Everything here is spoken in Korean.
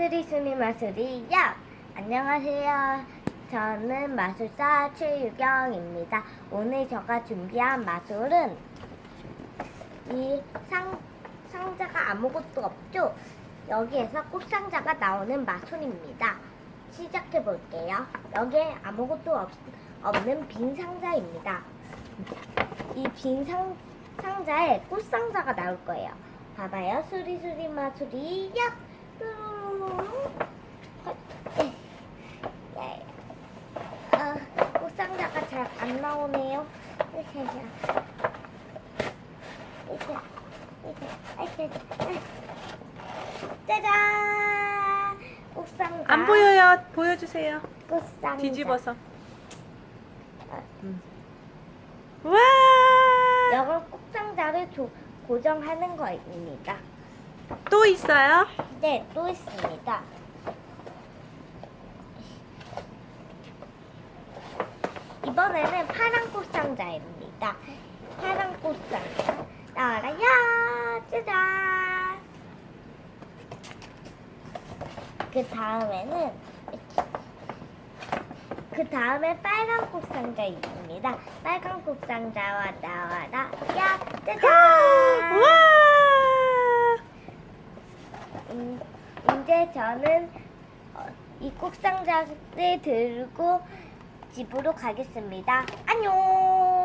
스리스리 마술이 야 안녕하세요. 저는 마술사 최유경입니다. 오늘 제가 준비한 마술은 이 상, 상자가 아무것도 없죠? 여기에서 꽃상자가 나오는 마술입니다. 시작해 볼게요. 여기에 아무것도 없, 없는 빈 상자입니다. 이 빈 상자에 꽃상자가 나올 거예요. 봐봐요. 수리수리 마술이 야! 예. 아, 꽃상자가 잘 안 나오네요. 이렇게, 이렇게, 이렇게, 이렇게. 짜잔! 꽃상자. 안 보여요. 보여주세요. 꽃상자. 뒤집어서. 아. 음. 와! 이건 꽃상자를 조, 고정하는 거입니다. 또 있어요? 네, 또 있습니다. 이번에는 파란 꽃상자입니다. 파란 꽃상자. 나와라, 야! 짜잔! 그 다음에는, 그 다음에 빨간 꽃상자입니다. 빨간 꽃상자와 나와라, 야! 짜잔! 와! 음, 이제 저는 어, 이 꽃상자를 들고 집으로 가겠습니다. 안녕!